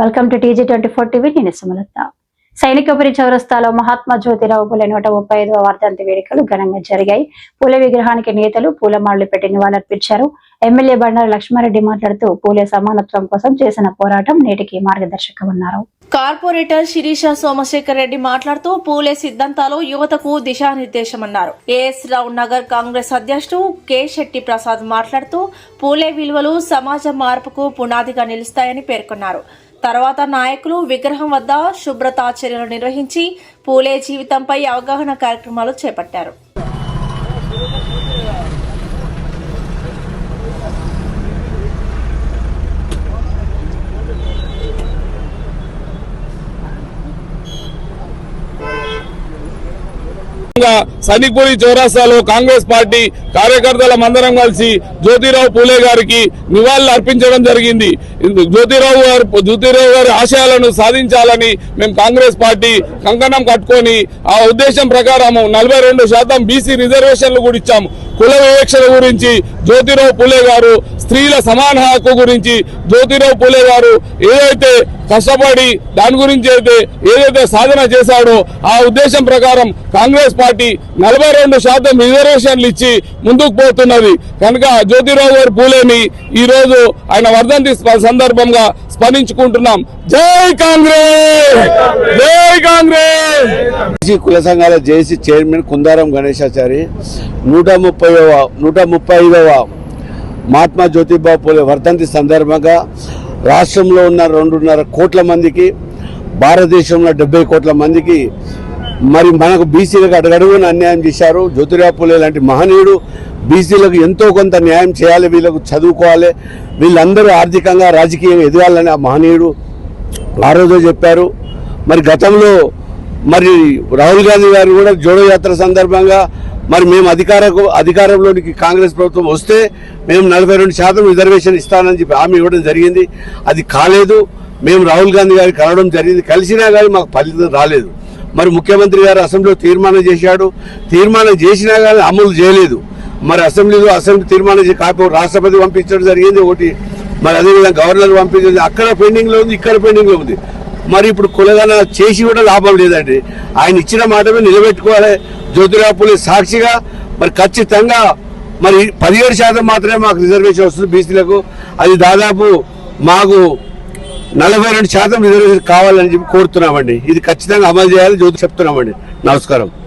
Welcome to TG twenty four TV నేను సుమలత. సైనికపురి చౌరస్తాలో మహాత్మా జ్యోతిరావు పూలే నూట ముప్పై ఐదవ వర్ధంతి వేడుకలు ఘనంగా జరిగాయి. పూల విగ్రహానికి నేతలు పూలమాళ్ళు పెట్టి నివాళులర్పించారు. ఎమ్మెల్యే బండారు లక్ష్మారెడ్డి మాట్లాడుతూ పూలే సమానత్వం కోసం చేసిన పోరాటం నేటికి మార్గదర్శకమన్నారు. కార్పొరేటర్ శిరీష సోమశేఖర్ రెడ్డి మాట్లాడుతూ పూలే సిద్ధాంతాలు యువతకు దిశానిర్దేశమన్నారు. ఏఎస్ రావు నగర్ కాంగ్రెస్ అధ్యక్షుడు కె శెట్టి ప్రసాద్ మాట్లాడుతూ పూలే విలువలు సమాజ మార్పుకు పునాదిగా నిలుస్తాయని పేర్కొన్నారు. తర్వాత నాయకులు విగ్రహం వద్ద శుభ్రతాచర్యలు నిర్వహించి పూలే జీవితంపై అవగాహన కార్యక్రమాలు చేపట్టారు. సనిపూరి చౌరాస్తాలో కాంగ్రెస్ పార్టీ కార్యకర్తల మందరం కలిసి జ్యోతిరావు పూలే గారికి నివాళులు అర్పించడం జరిగింది. ఇందు- జ్యోతిరావు గారు జ్యోతిరావు గారి ఆశయాలను సాధించాలని మేము కాంగ్రెస్ పార్టీ కంకణం కట్టుకొని ఆ ఉద్దేశం ప్రకారం నలభై రెండు శాతం బీసీ రిజర్వేషన్లు కూడా ఇచ్చాము కుల వివక్షల గురించి జ్యోతిరావు పూలే గారు స్త్రీల సమాన హక్కు గురించి జ్యోతిరావు పూలే గారు ఏదైతే కష్టపడి దాని గురించి అయితే ఏదైతే సాధన చేశాడో ఆ ఉద్దేశం ప్రకారం కాంగ్రెస్ పార్టీ నలభై రెండు శాతం రిజర్వేషన్లు ఇచ్చి ముందుకు పోతున్నది. కనుక జ్యోతిరావు గారు పూలేని ఈ రోజు ఆయన వర్ధంతి స్ప- సందర్భంగా స్మరించుకుంటున్నాం జై కాంగ్రెస్! జై కాంగ్రెస్! కుల సంఘాల జేసీ చైర్మన్ కుందారం గణేశాచారి నూట ముప్పై నూట ముప్పై ఐదవ మహాత్మా జ్యోతిబా పూలే వర్ధంతి సందర్భంగా రాష్ట్రంలో ఉన్న రెండున్నర కోట్ల మందికి భారతదేశంలో డెబ్బై కోట్ల మందికి మరి మనకు బీసీలకు అడుగడుగున అన్యాయం చేశారు. జ్యోతిరావు పూలే లాంటి మహనీయుడు బీసీలకు ఎంతో కొంత న్యాయం చేయాలి వీళ్ళకు చదువుకోవాలి వీళ్ళందరూ ఆర్థికంగా రాజకీయంగా ఎదగాలని ఆ మహనీయుడు ఆ రోజే చెప్పారు. మరి గతంలో మరి రాహుల్ గాంధీ గారు కూడా జోడో యాత్ర సందర్భంగా మరి మేము అధికార అధికారంలోనికి కాంగ్రెస్ ప్రభుత్వం వస్తే మేము నలభై రెండు శాతం రిజర్వేషన్ ఇస్తానని చెప్పి హామీ ఇవ్వడం జరిగింది. అది కాలేదు. మేము రాహుల్ గాంధీ గారికి కలవడం జరిగింది. కలిసినా కానీ మాకు ఫలితం రాలేదు. మరి ముఖ్యమంత్రి గారు అసెంబ్లీలో తీర్మానం చేశాడు. తీర్మానం చేసినా కానీ అమలు చేయలేదు. మరి అసెంబ్లీలో అసెంబ్లీ తీర్మానం చేసి రాష్ట్రపతి పంపించడం జరిగింది. ఒకటి మరి అదేవిధంగా గవర్నర్ పంపించింది అక్కడ పెండింగ్లో ఉంది ఇక్కడ పెండింగ్లో ఉంది. మరి ఇప్పుడు కులగన చేసి కూడా లాభం లేదండి. ఆయన ఇచ్చిన మాటమే నిలబెట్టుకోవాలి. జ్యోతిరాపులి సాక్షిగా మరి ఖచ్చితంగా మరి పదిహేడు శాతం మాత్రమే మాకు రిజర్వేషన్ వస్తుంది బీసీలకు. అది దాదాపు మాకు నలభై రెండు శాతం రిజర్వేషన్ కావాలని చెప్పి కోరుతున్నామండి. ఇది ఖచ్చితంగా అమలు చేయాలని జ్యోతి చెప్తున్నామండి. నమస్కారం.